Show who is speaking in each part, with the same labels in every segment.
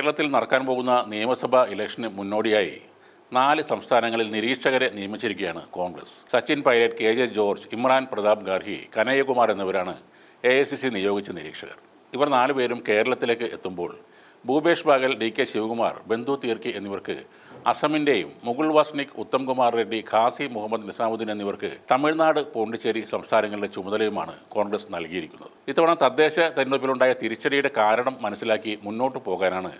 Speaker 1: കേരളത്തിൽ നടക്കാൻ പോകുന്ന നിയമസഭാ ഇലക്ഷന് മുന്നോടിയായി നാല് സംസ്ഥാനങ്ങളിൽ നിരീക്ഷകരെ നിയമിച്ചിരിക്കുകയാണ് Congress. Sachin Pilot K J George Imran Pratap Garhi Kanhaiya Kumar എന്നിവരാണ് എ ഐ സി സി നിയോഗിച്ച നിരീക്ഷകർ. ഇവർ നാലുപേരും കേരളത്തിലേക്ക് എത്തുമ്പോൾ ഭൂപേഷ് ബാഗൽ ഡി കെ ശിവകുമാർ ബന്ധു തീർക്കി എന്നിവർക്ക് അസമിന്റെയും മുകുൾ വാസ്നിക് ഉത്തം കുമാർ റെഡ്ഡി ഖാസി മുഹമ്മദ് നിസാമുദ്ദീൻ എന്നിവർക്ക് തമിഴ്നാട് പോണ്ടിച്ചേരി സംസ്ഥാനങ്ങളുടെ ചുമതലയുമാണ് കോൺഗ്രസ് നൽകിയിരിക്കുന്നത്. ഇത്തവണ തദ്ദേശ തെരഞ്ഞെടുപ്പിലുണ്ടായ തിരിച്ചടിയുടെ കാരണം മനസ്സിലാക്കി മുന്നോട്ടു പോകാനാണ്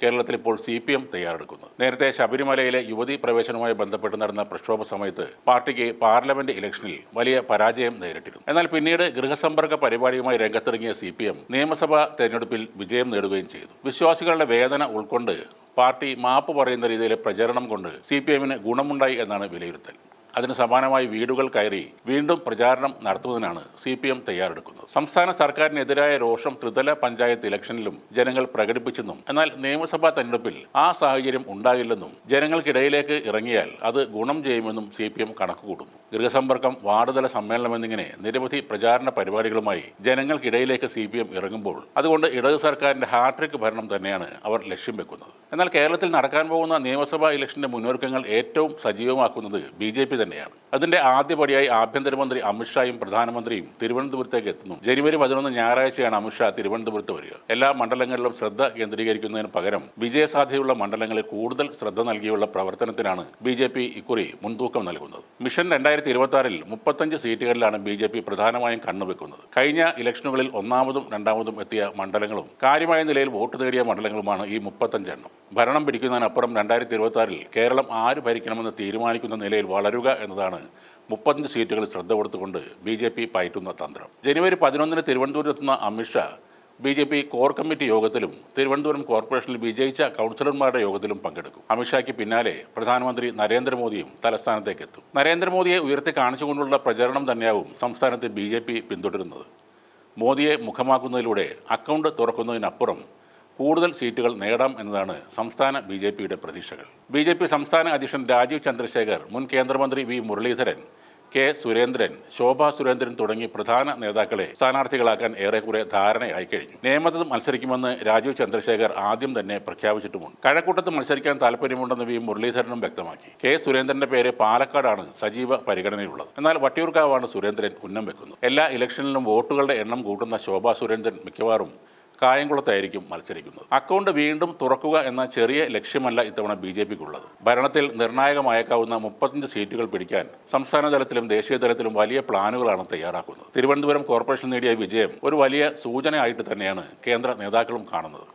Speaker 1: കേരളത്തിൽ ഇപ്പോൾ സി പി എം തയ്യാറെടുക്കുന്നത്. നേരത്തെ ശബരിമലയിലെ യുവതി പ്രവേശനവുമായി ബന്ധപ്പെട്ട് നടന്ന പ്രക്ഷോഭ സമയത്ത് പാർട്ടിക്ക് പാർലമെന്റ് ഇലക്ഷനിൽ വലിയ പരാജയം നേരിട്ടിരുന്നു. എന്നാൽ പിന്നീട് ഗൃഹസമ്പർക്ക പരിപാടിയുമായി രംഗത്തിറങ്ങിയ സി പി എം നിയമസഭാ തെരഞ്ഞെടുപ്പിൽ വിജയം നേടുകയും ചെയ്തു. വിശ്വാസികളുടെ വേദന ഉൾക്കൊണ്ട് പാർട്ടി മാപ്പ് പറയുന്ന രീതിയിലെ പ്രചരണം കൊണ്ട് സി പി എമ്മിന് ഗുണമുണ്ടായി എന്നാണ് വിലയിരുത്തൽ. അതിന് സമാനമായി വീടുകൾ കയറി വീണ്ടും പ്രചാരണം നടത്തുന്നതിനാണ് സി പി എം തയ്യാറെടുക്കുന്നത്. സംസ്ഥാന സർക്കാരിനെതിരായ രോഷം ത്രിതല പഞ്ചായത്ത് ഇലക്ഷനിലും ജനങ്ങൾ പ്രകടിപ്പിച്ചെന്നും എന്നാൽ നിയമസഭാ തെരഞ്ഞെടുപ്പിൽ ആ സാഹചര്യം ഉണ്ടാകില്ലെന്നും ജനങ്ങൾക്കിടയിലേക്ക് ഇറങ്ങിയാൽ അത് ഗുണം ചെയ്യുമെന്നും സി പി എം കണക്കുകൂട്ടുന്നു. ഗൃഹസമ്പർക്കം വാർഡുതല സമ്മേളനം എന്നിങ്ങനെ നിരവധി പ്രചാരണ പരിപാടികളുമായി ജനങ്ങൾക്കിടയിലേക്ക് സി പി എം ഇറങ്ങുമ്പോൾ അതുകൊണ്ട് ഇടത് സർക്കാരിന്റെ ഹാട്രിക് ഭരണം തന്നെയാണ് അവർ ലക്ഷ്യം വെക്കുന്നത്. എന്നാൽ കേരളത്തിൽ നടക്കാൻ പോകുന്ന നിയമസഭാ ഇലക്ഷന്റെ മുന്നൊരുക്കങ്ങൾ ഏറ്റവും സജീവമാക്കുന്നത് ബി ജെ പി തന്നെയാണ്. അതിന്റെ ആദ്യപടിയായി ആഭ്യന്തരമന്ത്രി അമിത്ഷായും പ്രധാനമന്ത്രിയും തിരുവനന്തപുരത്തേക്ക് എത്തുന്നു. ജനുവരി പതിനൊന്ന് ഞായറാഴ്ചയാണ് അമിത്ഷാ തിരുവനന്തപുരത്ത് വരിക. എല്ലാ മണ്ഡലങ്ങളിലും ശ്രദ്ധ കേന്ദ്രീകരിക്കുന്നതിന് പകരം വിജയസാധ്യതയുള്ള മണ്ഡലങ്ങളിൽ കൂടുതൽ ശ്രദ്ധ നൽകിയുള്ള പ്രവർത്തനത്തിനാണ് ബി ജെ പി ഇക്കുറി മുൻതൂക്കം നൽകുന്നത്. മിഷൻ രണ്ടായിരത്തി ഇരുപത്തി ആറിൽ മുപ്പത്തഞ്ച് സീറ്റുകളിലാണ് ബി ജെ പി പ്രധാനമായും കണ്ണുവെക്കുന്നത്. കഴിഞ്ഞ ഇലക്ഷനുകളിൽ ഒന്നാമതും രണ്ടാമതും എത്തിയ മണ്ഡലങ്ങളും കാര്യമായ നിലയിൽ വോട്ട് നേടിയ മണ്ഡലങ്ങളുമാണ് ഈ മുപ്പത്തഞ്ചെണ്ണം. ഭരണം പിടിക്കുന്നതിനപ്പുറം രണ്ടായിരത്തി ഇരുപത്തി ആറിൽ കേരളം ആര് ഭരിക്കണമെന്ന് തീരുമാനിക്കുന്ന നിലയിൽ വളരുക എന്നതാണ് മുപ്പത്തഞ്ച് സീറ്റുകളിൽ ശ്രദ്ധ കൊടുത്തുകൊണ്ട് ബി ജെ പി പയറ്റുന്ന തന്ത്രം. ജനുവരി പതിനൊന്നിന് തിരുവനന്തപുരത്തെത്തുന്ന Amit Shah B J P core committee യോഗത്തിലും തിരുവനന്തപുരം കോർപ്പറേഷനിൽ വിജയിച്ച കൗൺസിലർമാരുടെ യോഗത്തിലും പങ്കെടുക്കും. അമിത്ഷായ്ക്ക് പിന്നാലെ പ്രധാനമന്ത്രി നരേന്ദ്രമോദിയും തലസ്ഥാനത്തേക്ക് എത്തും. നരേന്ദ്രമോദിയെ ഉയർത്തി കാണിച്ചുകൊണ്ടുള്ള പ്രചരണം തന്നെയാവും സംസ്ഥാനത്ത് ബി ജെ പി പിന്തുടരുന്നത്. മോദിയെ മുഖമാക്കുന്നതിലൂടെ അക്കൗണ്ട് തുറക്കുന്നതിനപ്പുറം കൂടുതൽ സീറ്റുകൾ നേടാം എന്നതാണ് സംസ്ഥാന ബി ജെ പിയുടെ പ്രതീക്ഷകൾ. ബി ജെ പി സംസ്ഥാന അധ്യക്ഷൻ രാജീവ് ചന്ദ്രശേഖർ മുൻ കേന്ദ്രമന്ത്രി വി മുരളീധരൻ കെ സുരേന്ദ്രൻ ശോഭാ സുരേന്ദ്രൻ തുടങ്ങി പ്രധാന നേതാക്കളെ സ്ഥാനാർത്ഥികളാക്കാൻ ഏറെക്കുറെ ധാരണയായി കഴിഞ്ഞു. നിയമത്തിൽ മത്സരിക്കുമെന്ന് രാജീവ് ചന്ദ്രശേഖർ ആദ്യം തന്നെ പ്രഖ്യാപിച്ചിട്ടുമുണ്ട്. കഴക്കൂട്ടത്ത് മത്സരിക്കാൻ താല്പര്യമുണ്ടെന്ന് വി മുരളീധരനും വ്യക്തമാക്കി. കെ സുരേന്ദ്രന്റെ പേര് പാലക്കാടാണ് സജീവ പരിഗണനയുള്ളത് എന്നാൽ വട്ടിയൂർക്കാവാണ് സുരേന്ദ്രൻ ഉന്നം വെക്കുന്നത്. എല്ലാ ഇലക്ഷനിലും വോട്ടുകളുടെ എണ്ണം കൂട്ടുന്ന ശോഭാ സുരേന്ദ്രൻ മിക്കവാറും കായംകുളത്തായിരിക്കും മത്സരിക്കുന്നത്. അക്കൗണ്ട് വീണ്ടും തുറക്കുക എന്ന ചെറിയ ലക്ഷ്യമല്ല ഇത്തവണ ബി ജെ പിക്കുള്ളത്. ഭരണത്തിൽ നിർണായകമായേക്കാവുന്ന മുപ്പത്തഞ്ച് സീറ്റുകൾ പിടിക്കാൻ സംസ്ഥാന തലത്തിലും ദേശീയ തലത്തിലും വലിയ പ്ലാനുകളാണ് തയ്യാറാക്കുന്നത്. തിരുവനന്തപുരം കോർപ്പറേഷൻ നേടിയ വിജയം ഒരു വലിയ സൂചനയായിട്ട് തന്നെയാണ് കേന്ദ്ര നേതാക്കളും കാണുന്നത്.